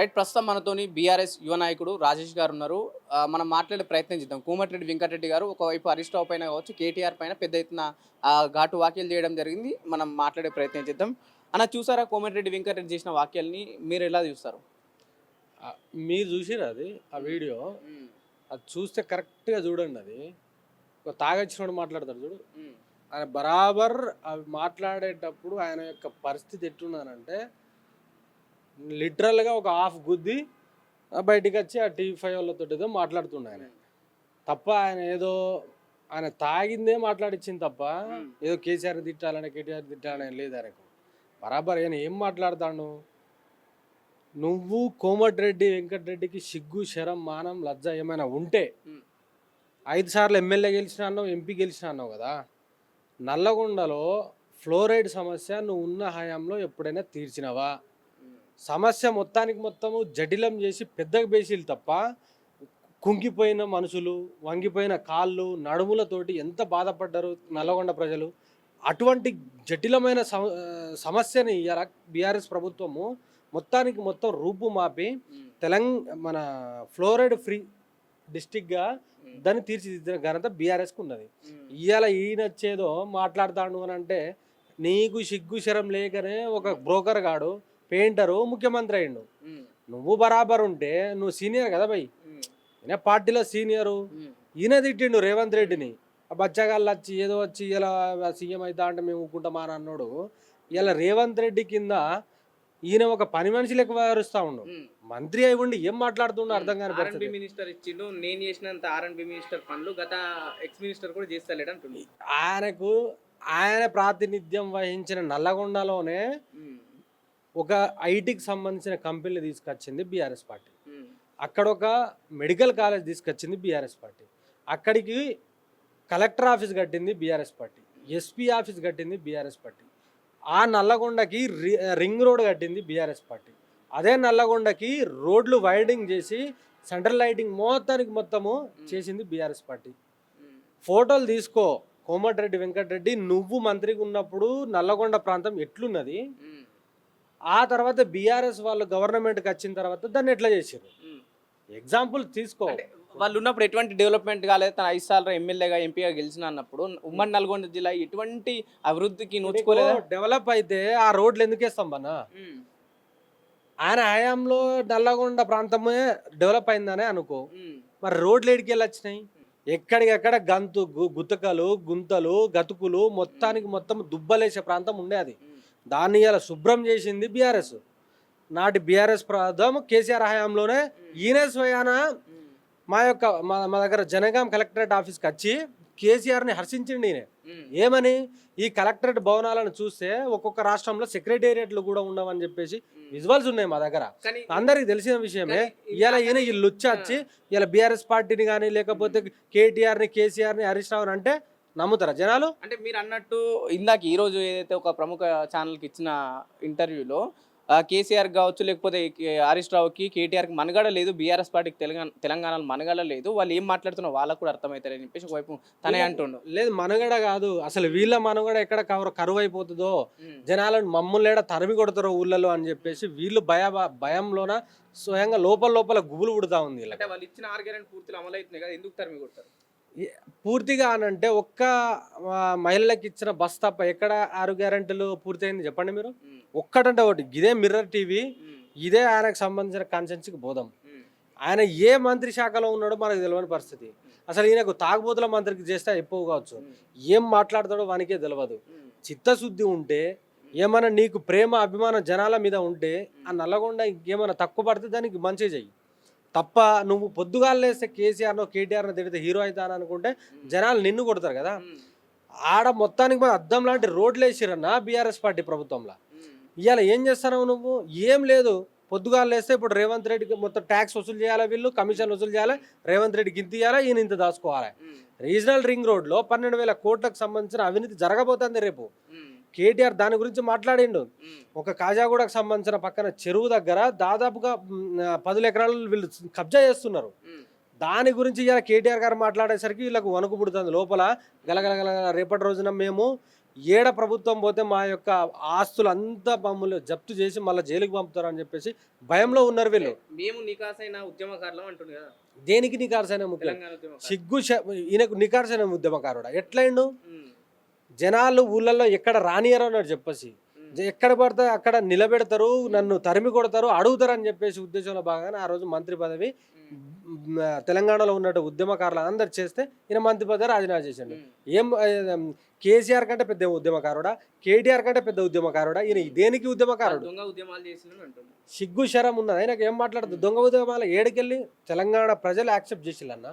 Right ప్రస్తుతం మనతోని BRS యువ నాయకుడు రాజేష్ గారు ఉన్నారు మనం మాట్లాడే ప్రయత్నం చేద్దాం. కోమటిరెడ్డి వెంకటరెడ్డి గారు ఒకవైపు హరీష్ రావు పైన కావచ్చు కేటీఆర్ పైన పెద్ద ఎత్తున ఘాటు వ్యాఖ్యలు చేయడం జరిగింది. మనం మాట్లాడే ప్రయత్నం చేద్దాం. అన్న చూసారా కోమటిరెడ్డి వెంకటరెడ్డి చేసిన వాక్యాలని మీరు ఎలా చూస్తారు? మీరు చూసిరా అది? ఆ వీడియో? అది చూస్తే కరెక్ట్గా చూడండి అది. ఒక తాగొచ్చినోడు మాట్లాడతాడు చూడు. ఆయన బరాబర్ అవి మాట్లాడేటప్పుడు ఆయన యొక్క పరిస్థితి ఎట్లున్నానంటే లిటరల్గా ఒక హాఫ్ గుద్ది బయటికి వచ్చి ఆ టీవీ ఫైవ్ వాళ్ళతో ఏదో మాట్లాడుతుండే ఆయన. తప్ప ఆయన ఏదో ఆయన తాగిందే మాట్లాడిచ్చింది తప్ప ఏదో కేసీఆర్ తిట్టాలని కేటీఆర్ తిట్టాలని లేదు ఆయనకు. బరాబర్ ఆయన ఏం మాట్లాడతాడు? నువ్వు కోమటిరెడ్డి వెంకటరెడ్డికి సిగ్గు శరం మానం లజ్జ ఏమైనా ఉంటే. ఐదు సార్లు ఎమ్మెల్యే గెలిచిన అన్నావు ఎంపీ గెలిచిన అన్నావు కదా? నల్లగొండలో ఫ్లోరైడ్ సమస్య నువ్వు ఉన్న హయాంలో ఎప్పుడైనా తీర్చినవా? సమస్య మొత్తానికి మొత్తము జటిలం చేసి పెద్దగా బేసిలు తప్ప కుంగిపోయిన మనుషులు వంగిపోయిన కాళ్ళు నడుములతోటి ఎంత బాధపడ్డారు నల్లగొండ ప్రజలు? అటువంటి జటిలమైన సమ- సమస్యని బీఆర్ఎస్ ప్రభుత్వము? మొత్తానికి మొత్తం రూపు మాపి తెలంగాణ మన ఫ్లోరైడ్ ఫ్రీ డిస్టిక్గా దాన్ని తీర్చిదిద్దిన ఘనత బీఆర్ఎస్కి ఉన్నది. ఇవాళ ఈయన వచ్చేదో మాట్లాడతాడు అని అంటే నీకు సిగ్గు శరం లేకనే ఒక బ్రోకర్ గాడు పెయింటరు ముఖ్యమంత్రి అయిండు నువ్వు బరాబర్ ఉంటే నువ్వు సీనియర్ కదా భయ్. ఈయన పార్టీలో సీనియరు. ఈయన తిట్టిండు రేవంత్ రెడ్డిని. బచ్చగాళ్ళు వచ్చి ఏదో వచ్చి ఇలా సీఎం అవుతా అంటే మేము ఊరుకుంటామా అని అన్నాడు. ఇలా రేవంత్ రెడ్డి కింద ఈయన ఒక పని మనిషి లెక్క వ్యవహరిస్తా ఉండు. మంత్రి అయి ఉండి ఏం మాట్లాడుతుండో అర్థం కాని పరిస్థితి. మినిస్టర్ ఇచ్చిండు. నేను చేసినంత ఆర్ఎన్బి మినిస్టర్ పనులు గత ఎక్స్ మినిస్టర్ కూడా చేస్తలేడు అంటుంది ఆయనకు ఆయన ప్రాతినిధ్యం వహించిన నల్లగొండలోనే ఒక ఐటీకి సంబంధించిన కంపెనీలు తీసుకొచ్చింది బీఆర్ఎస్ పార్టీ. అక్కడ ఒక మెడికల్ కాలేజ్ తీసుకొచ్చింది బీఆర్ఎస్ పార్టీ. అక్కడికి కలెక్టర్ ఆఫీస్ కట్టింది బీఆర్ఎస్ పార్టీ. ఎస్పీ ఆఫీస్ కట్టింది బీఆర్ఎస్ పార్టీ. ఆ నల్లగొండకి రింగ్ రోడ్ కట్టింది బీఆర్ఎస్ పార్టీ. అదే నల్లగొండకి రోడ్లు వైడింగ్ చేసి సెంట్రల్ లైటింగ్ మొత్తానికి మొత్తము చేసింది బీఆర్ఎస్ పార్టీ. ఫోటోలు తీసుకో. కోమటిరెడ్డి వెంకటరెడ్డి నువ్వు మంత్రిగా ఉన్నప్పుడు నల్లగొండ ప్రాంతం ఎట్లున్నది? ఆ తర్వాత బీఆర్ఎస్ వాళ్ళు గవర్నమెంట్కి వచ్చిన తర్వాత దాన్ని ఎట్లా చేసారు ఎగ్జాంపుల్ తీసుకో. వాళ్ళు ఉన్నప్పుడు ఎటువంటి డెవలప్మెంట్ కాలేదు తన ఐదు సార్లు ఎమ్మెల్యేగా ఎంపీగా గెలిచిన అన్నప్పుడు ఉమ్మడి నల్గొండ జిల్లా ఎటువంటి అభివృద్ధికి నోచుకోలేదు? డెవలప్ అయితే ఆ రోడ్లు ఎందుకు వేస్తాం ఆయన హయాంలో నల్లగొండ ప్రాంతమే డెవలప్ అయిందనే అనుకో. మరి రోడ్లు ఎడికి వెళ్ళి వచ్చినాయి? ఎక్కడికెక్కడ గంతు గుతకలు గుంతలు గతుకులు మొత్తానికి మొత్తం దుబ్బలేసే ప్రాంతం ఉండే అది. దాన్ని ఇలా శుభ్రం చేసింది బీఆర్ఎస్. నాటి బీఆర్ఎస్ ప్రాంతం కేసీఆర్ హయాంలోనే ఈయన స్వయాన మా యొక్క మా మా దగ్గర జనగాం కలెక్టరేట్ ఆఫీస్కి వచ్చి కేసీఆర్ని హర్షించిండి ఈయన. ఏమని? ఈ కలెక్టరేట్ భవనాలను చూస్తే ఒక్కొక్క రాష్ట్రంలో సెక్రటేరియట్లు కూడా ఉండవని చెప్పేసి విజువల్స్ ఉన్నాయి మా దగ్గర. అందరికి తెలిసిన విషయమే. ఇవాళ ఈయన ఈ లుచ్చ వచ్చి ఇలా బీఆర్ఎస్ పార్టీని కానీ లేకపోతే కేటీఆర్ని కేసీఆర్ని హరీష్ రావు అంటే నమ్ముతారా జనాలు? అంటే మీరు అన్నట్టు ఇందాక ఈ రోజు ఏదైతే ఒక ప్రముఖ ఛానల్కి ఇచ్చిన ఇంటర్వ్యూలో కేసీఆర్ కావచ్చు లేకపోతే హరీష్ రావుకి కేటీఆర్కి మనగడ లేదు బీఆర్ఎస్ పార్టీకి తెలంగాణ తెలంగాణలో మనగడ లేదు వాళ్ళు ఏం మాట్లాడుతున్నా వాళ్ళకు కూడా అర్థమవుతారని చెప్పేసి ఒకవైపు తనే అంటుండు. లేదు మనుగడ కాదు. అసలు వీళ్ళ మనుగడ ఎక్కడ కవర్ కరువు అయిపోతుందో జనాలను మమ్మల్ని ఏడ తరిమి కొడతారో ఊళ్ళలో అని చెప్పేసి వీళ్ళు భయ భయంలోన స్వయంగా లోపల లోపల గుబులు పుడతా ఉంది వాళ్ళు ఇచ్చిన ఆరు గ్యారెంటీ పూర్తిలో అమలు అవుతున్నాయి కదా ఎందుకు తరిమి కొడతారు? పూర్తిగా అనంటే ఒక్క మహిళలకు ఇచ్చిన బస్ తప్ప ఎక్కడ ఆరు గ్యారెంటీలు పూర్తయింది చెప్పండి మీరు? ఒక్కటంటే ఒకటి ఇదే మిర్రర్ టీవీ ఇదే ఆయనకు సంబంధించిన కాన్సెన్స్కి బోధం. ఆయన ఏ మంత్రి శాఖలో ఉన్నాడో మనకు తెలియని పరిస్థితి. అసలు ఈయనకు తాగుబోతుల మంత్రికి చేస్తే అయిపోవు కావచ్చు. ఏం మాట్లాడతాడో వానికే తెలియదు చిత్తశుద్ధి ఉంటే ఏమైనా నీకు ప్రేమ అభిమానం జనాల మీద ఉంటే ఆ నల్లగొండ ఇంకేమైనా తక్కువ పడితే దానికి మంచి చెయ్యి. తప్ప నువ్వు పొద్దుగాలేస్తే కేసీఆర్నో కేటీఆర్నో తిడితే హీరో అవుతాను అనుకుంటే జనాలు నిన్ను కొడతారు కదా? ఆడ మొత్తానికి మన అద్దం లాంటి రోడ్లు వేసిరన్నా బీఆర్ఎస్ పార్టీ ప్రభుత్వంలో. ఇవాళ ఏం చేస్తున్నావు నువ్వు? ఏం లేదు. పొద్దుగాలు లేస్తే ఇప్పుడు రేవంత్ రెడ్డికి మొత్తం ట్యాక్స్ వసూలు చేయాలి వీళ్ళు? కమిషన్ వసూలు చేయాలి? రేవంత్ రెడ్డికి ఇంత ఇవ్వాలి ఈయన ఇంత దాచుకోవాలి? రీజనల్ రింగ్ రోడ్లో పన్నెండు వేల కోట్లకు సంబంధించిన అవినీతి జరగబోతుంది రేపు. కేటీఆర్ దాని గురించి మాట్లాడిండు. ఒక కాజాగూడకు సంబంధించిన పక్కన చెరువు దగ్గర దాదాపుగా పదుల ఎకరాలు వీళ్ళు కబ్జా చేస్తున్నారు. దాని గురించి ఇలా కేటీఆర్ గారు మాట్లాడేసరికి వీళ్ళకు వణుకు పుడుతుంది. లోపల గలగలగల రేపటి రోజున మేము ఏడ ప్రభుత్వం పోతే మా యొక్క ఆస్తులు అంతా మమ్మల్ని జప్తు చేసి మళ్ళీ జైలుకి పంపుతారని చెప్పేసి భయంలో ఉన్నారు వీళ్ళు. మేము నికాసైన ఉద్యమకారులం అంటుంది కదా. దేనికి నికార్సైన ముఖ్యం? సిగ్గు ఈయనకు నికార్సైన ఉద్యమకారుడా? ఎట్లయిండు? జనాలు ఊళ్ళల్లో ఎక్కడ రానియరు అన్నాడు చెప్పేసి. ఎక్కడ పడితే అక్కడ నిలబెడతారు నన్ను తరిమి కొడతారు అడుగుతారు అని చెప్పేసి ఉద్దేశంలో భాగంగా ఆ రోజు మంత్రి పదవి తెలంగాణలో ఉన్నట్టు ఉద్యమకారులు అందరు చేస్తే ఈయన మంత్రి పదవి రాజీనామా ఉమ్. ఏం కేసీఆర్ కంటే పెద్ద ఉద్యమకారుడా? కేటీఆర్ కంటే పెద్ద ఉద్యమకారుడా? ఈయన దేనికి ఉద్యమకారుడు? సిగ్గు శరం ఉన్నది. ఆయనకు ఏం మాట్లాడుతుంది దొంగ ఉద్యమాల ఏడుకెళ్ళి తెలంగాణ ప్రజలు యాక్సెప్ట్ చేసిల్లన్న?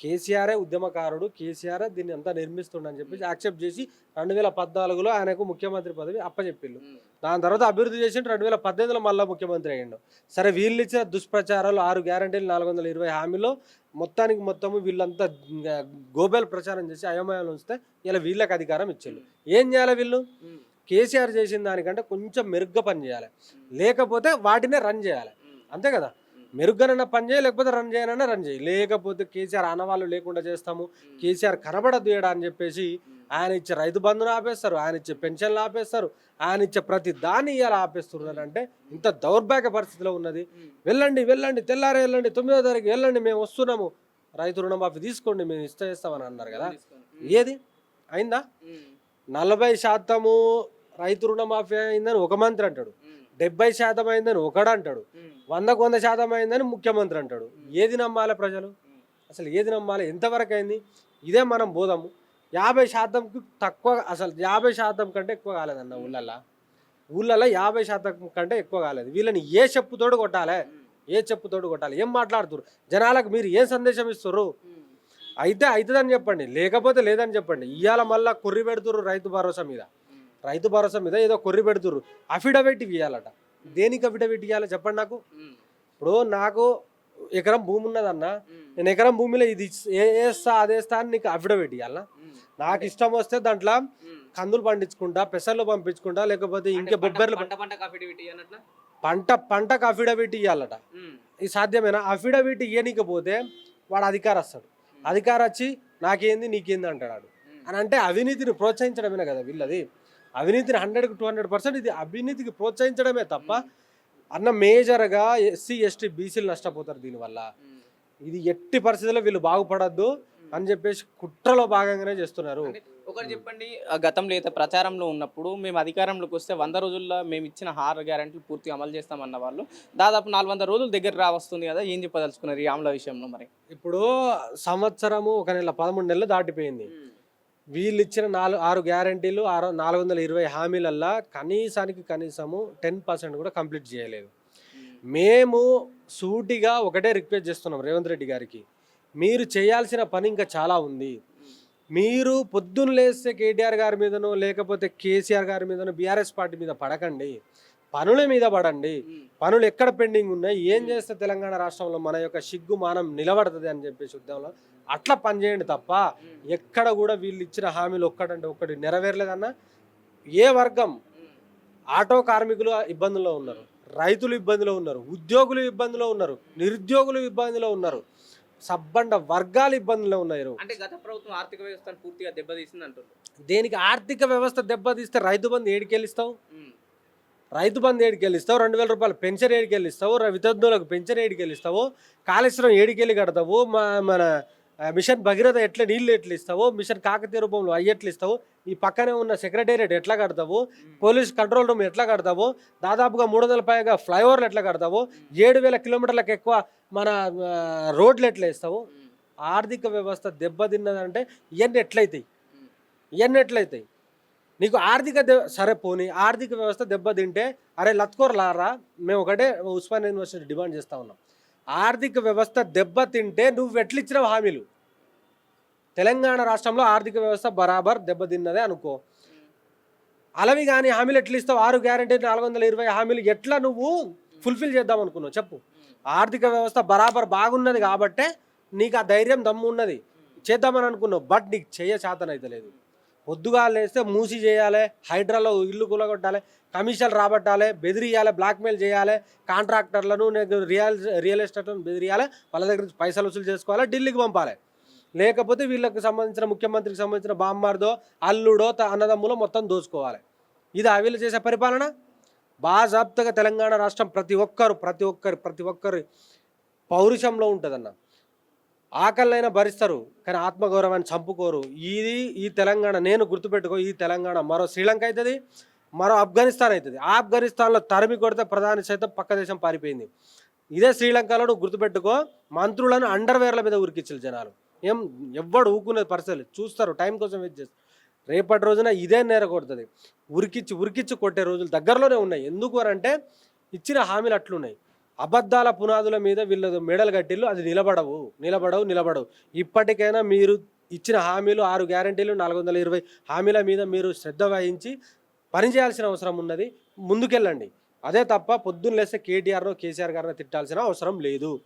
కేసీఆరే ఉద్యమకారుడు కేసీఆర్ దీన్ని అంతా నిర్మిస్తుండని చెప్పేసి యాక్సెప్ట్ చేసి రెండు వేల పద్నాలుగులో ఆయనకు ముఖ్యమంత్రి పదవి అప్పచెప్పిల్లు ఉమ్, దాని తర్వాత అభివృద్ధి చేసి రెండు వేల పద్దెనిమిదిలో మళ్ళీ ముఖ్యమంత్రి అయ్యిండు. సరే వీళ్ళు ఇచ్చిన దుష్ప్రచారాలు ఆరు గ్యారంటీలు నాలుగు వందల ఇరవై హామీలో మొత్తానికి మొత్తము వీళ్ళంతా గోబెల్ ప్రచారం చేసి అయోమయాలు ఉంచితే ఇలా వీళ్ళకి అధికారం ఇచ్చిండు. ఏం చేయాలి వీళ్ళు? కేసీఆర్ చేసిన దానికంటే కొంచెం మెరుగ్గా పని చేయాలి. లేకపోతే వాటినే రన్ చేయాలి. అంతే కదా? మెరుగ్గానన్నా పని చేయి లేకపోతే రన్ చేయనన్నా రన్ చేయి. లేకపోతే కేసీఆర్ ఆనవాళ్ళు లేకుండా చేస్తాము. కేసీఆర్ కనబడద్దు ఏడా అని చెప్పేసి ఆయన ఇచ్చే రైతు బంధును ఆపేస్తారు ఆయన ఇచ్చే పెన్షన్లు ఆపేస్తారు ఆయన ఇచ్చే ప్రతి దాన్ని ఇవాళ ఆపేస్తున్నారు అంటే ఇంత దౌర్భాగ్య పరిస్థితిలో ఉన్నది. వెళ్ళండి వెళ్ళండి తెల్లారే వెళ్ళండి తొమ్మిదో తారీఖు వెళ్ళండి మేము వస్తున్నాము. రైతు రుణమాఫీ తీసుకోండి మేము ఇస్తే ఇస్తామని అన్నారు కదా. ఏది? అయిందా? నలభై శాతము రైతు రుణమాఫీ అయిందని ఒక మంత్రి అంటాడు. డెబ్బై శాతం అయిందని ఒకడు అంటాడు. వందకు వంద శాతం అయిందని ముఖ్యమంత్రి అంటాడు. ఏది నమ్మాలి ప్రజలు. అసలు ఏది నమ్మాలి? ఎంతవరకు అయింది? ఇదే మనం బోధము యాభై శాతంకి తక్కువ అసలు యాభై శాతం కంటే ఎక్కువ కాలేదన్న ఊళ్ళల్లో. ఊళ్ళల్లో యాభై శాతం కంటే ఎక్కువ కాలేదు. వీళ్ళని ఏ చెప్పుతోడు కొట్టాలి? ఏ చెప్పుతోడు కొట్టాలి? ఏం మాట్లాడుతున్నారు జనాలకు మీరు ఏం సందేశం ఇస్తున్నారు అయితే అవుతుందని చెప్పండి. లేకపోతే లేదని చెప్పండి. ఇవాళ మళ్ళీ కొర్రి పెడుతుర్రు రైతు భరోసా మీద. రైతు భరోసా మీద ఏదో కొర్రి పెడుతుర్రు. అఫిడవిట్ ఇవ్వాలట దేనికి అఫిడవిట్ ఇవ్వాలి చెప్పండి నాకు. ఇప్పుడు నాకు ఎకరం భూమి ఉన్నదన్న నేను ఎకరం భూమిలో ఇది వేస్తా అదేస్తా అని నీకు అఫిడవిట్ ఇవ్వాలా నాకు ఇష్టం వస్తే దాంట్లో. కందులు పండించుకుంటా పెసర్లు పంపించుకుంటా లేకపోతే ఇంకే బొబ్బర్లు పంట పంటకు అఫిడవిట్ ఇవ్వాలట ఇది సాధ్యమేనా? అఫిడవిట్ ఇవ్వనీకపోతే వాడు అధికారం వస్తాడు అధికారం వచ్చి నాకేంది నీకేంది అంటాడు అని అంటే అవినీతిని ప్రోత్సహించడమే కదా వీళ్ళది? అవినీతిని హండ్రెడ్కి టూ హండ్రెడ్ పర్సెంట్ ఇది అవినీతికి ప్రోత్సహించడమే తప్ప అన్న మేజర్గా ఎస్సీ ఎస్టీ బీసీలు నష్టపోతారు దీనివల్ల. ఇది ఎట్టి పరిస్థితుల్లో వీళ్ళు బాగుపడద్దు అని చెప్పేసి కుట్రలో భాగంగానే చేస్తున్నారు. ఒకటి చెప్పండి గతంలో అయితే ప్రచారంలో ఉన్నప్పుడు మేము అధికారంలోకి వస్తే వంద రోజుల్లో మేము ఇచ్చిన హార్ గ్యారంటీలు పూర్తిగా అమలు చేస్తామన్న వాళ్ళు. దాదాపు నాలుగు వందల రోజుల దగ్గర రావస్తుంది కదా ఏం చెప్పదలుచుకున్నారు ఈ ఆమ్ల విషయంలో మరి? ఇప్పుడు సంవత్సరము ఒక నెల పదమూడు నెలలు దాటిపోయింది. వీళ్ళు ఇచ్చిన నాలుగు ఆరు గ్యారంటీలు ఆరు నాలుగు వందల ఇరవై హామీలల్లా కనీసానికి కనీసము టెన్ పర్సెంట్ కూడా కంప్లీట్ చేయలేదు. మేము సూటిగా ఒకటే రిక్వెస్ట్ చేస్తున్నాం రేవంత్ రెడ్డి గారికి. మీరు చేయాల్సిన పని ఇంకా చాలా ఉంది. మీరు పొద్దున్న లేస్తే కేటీఆర్ గారి మీదనో లేకపోతే కేసీఆర్ గారి మీదనో బీఆర్ఎస్ పార్టీ మీద పడకండి. పనుల మీద పడండి. పనులు ఎక్కడ పెండింగ్ ఉన్నాయి? ఏం చేస్తే తెలంగాణ రాష్ట్రంలో మన యొక్క సిగ్గు మానం నిలబడుతుంది అని చెప్పేసి ఉద్యమంలో అట్లా పనిచేయండి తప్ప ఎక్కడ కూడా వీళ్ళు ఇచ్చిన హామీలు ఒక్కటంటే ఒక్కటి నెరవేరలేదన్న ఏ వర్గం ఆటో కార్మికులు ఇబ్బందుల్లో ఉన్నారు రైతులు ఇబ్బందిలో ఉన్నారు ఉద్యోగులు ఇబ్బందిలో ఉన్నారు నిరుద్యోగులు ఇబ్బందిలో ఉన్నారు సబ్బండ వర్గాలు ఇబ్బందిలో ఉన్నారు. అంటే గత ప్రభుత్వం ఆర్థిక వ్యవస్థను పూర్తిగా దెబ్బతీసింది అంటారు దేనికి ఆర్థిక వ్యవస్థ దెబ్బతీస్తే రైతు బంధు ఏడికెళ్ళిస్తావు? రైతు బంధు ఏడికెళ్ళిస్తావు? రెండు వేల రూపాయలు పెన్షన్ ఏడికెళ్ళిస్తావు? వితంతువులకు పెన్షన్ ఏడికెళ్ళిస్తావు? కాళేశ్వరం ఏడికెళ్ళి కడతావు? మా మన మిషన్ భగీరథ ఎట్లా నీళ్ళు ఎట్లా ఇస్తావు మిషన్ కాకతీయ రూపంలో అవి ఎట్లా ఇస్తావు ఈ పక్కనే ఉన్న సెక్రటేరియట్ ఎట్లా కడతావు పోలీస్ కంట్రోల్ రూమ్ ఎట్లా కడతావు దాదాపుగా మూడు వందల పైగా ఫ్లైఓవర్లు ఎట్లా కడతావు ఏడు వేల కిలోమీటర్లకు ఎక్కువ మన రోడ్లు ఎట్లా ఇస్తావు ఆర్థిక వ్యవస్థ దెబ్బతిన్నదంటే ఇవన్నీ ఎట్లయితాయి? ఇవన్నీ ఎట్లయితాయి? నీకు ఆర్థిక దె- సరే పోనీ ఆర్థిక వ్యవస్థ దెబ్బతింటే అరే లత్కోరలారా మేము ఒకటే ఉస్మానియా యూనివర్సిటీ డిమాండ్ చేస్తా ఉన్నాం. ఆర్థిక వ్యవస్థ దెబ్బతింటే నువ్వు ఎట్లిచ్చిన హామీలు? తెలంగాణ రాష్ట్రంలో ఆర్థిక వ్యవస్థ బరాబర్ దెబ్బతిన్నదే అనుకో. అలవి కానీ హామీలు ఎట్లా ఇస్తావు ఆరు గ్యారంటీ నాలుగు వందల ఇరవై హామీలు ఎట్లా నువ్వు ఫుల్ఫిల్ చేద్దాం అనుకున్నావు? చెప్పు. ఆర్థిక వ్యవస్థ బరాబర్ బాగున్నది కాబట్టే నీకు ఆ ధైర్యం దమ్ము ఉన్నది చేద్దామని అనుకున్నావు బట్ నీకు చేయ చేతనైతే లేదు పొద్దుగా లేస్తే మూసి చేయాలి హైడ్రాలో ఇల్లు కూలగొట్టాలి కమిషన్లు రాబట్టాలి బెదిరియాలి బ్లాక్మెయిల్ చేయాలి కాంట్రాక్టర్లను రియల్ రియల్ ఎస్టేట్లను బెదిరియాలి వాళ్ళ దగ్గర నుంచి పైసలు వసూలు చేసుకోవాలి ఢిల్లీకి పంపాలి. లేకపోతే వీళ్ళకి సంబంధించిన ముఖ్యమంత్రికి సంబంధించిన బామ్మార్దో అల్లుడో త- అన్నదమ్ములో మొత్తం దోచుకోవాలి. ఇది ఆ వీళ్ళు చేసే పరిపాలన? బాజాబ్తగా తెలంగాణ రాష్ట్రం ప్రతి ఒక్కరు ప్రతి ఒక్కరు ప్రతి ఒక్కరు పౌరుషంలో ఉంటుందన్న. ఆకలినైనా భరిస్తారు కానీ ఆత్మగౌరవాన్ని చంపుకోరు. ఇది ఈ తెలంగాణ నేను గుర్తుపెట్టుకో ఈ తెలంగాణ మరో శ్రీలంక అవుతుంది మరో ఆఫ్ఘనిస్తాన్ అవుతుంది ఆఫ్ఘనిస్తాన్లో తరిమి కొడితే ప్రధాని సైతం పక్క దేశం పారిపోయింది. ఇదే శ్రీలంకలో నువ్వు గుర్తుపెట్టుకో మంత్రులను అండర్వేర్ల మీద ఉరికిచ్చారు జనాలు. ఏం ఎవ్వడు ఊకునే పరిస్థితులు చూస్తారు టైం కోసం వెయిట్ చేస్తారు. రేపటి రోజున ఇదే నేర కొడుతుంది. ఉరికిచ్చి ఉరికిచ్చి కొట్టే రోజులు దగ్గరలోనే ఉన్నాయి. ఎందుకు అని అంటే ఇచ్చిన హామీలు అట్లున్నాయి. అబద్ధాల పునాదుల మీద వీళ్ళ మెడలు కట్టిల్లు అది నిలబడవు. నిలబడవు నిలబడవు. ఇప్పటికైనా మీరు ఇచ్చిన హామీలు ఆరు గ్యారంటీలు నాలుగు వందల ఇరవై హామీల మీద మీరు శ్రద్ధ వహించి పనిచేయాల్సిన అవసరం ఉన్నది. ముందుకెళ్ళండి. అదే తప్ప పొద్దున్న లేస్తే కేటీఆర్ను కేసీఆర్ గారిని తిట్టాల్సిన అవసరం లేదు.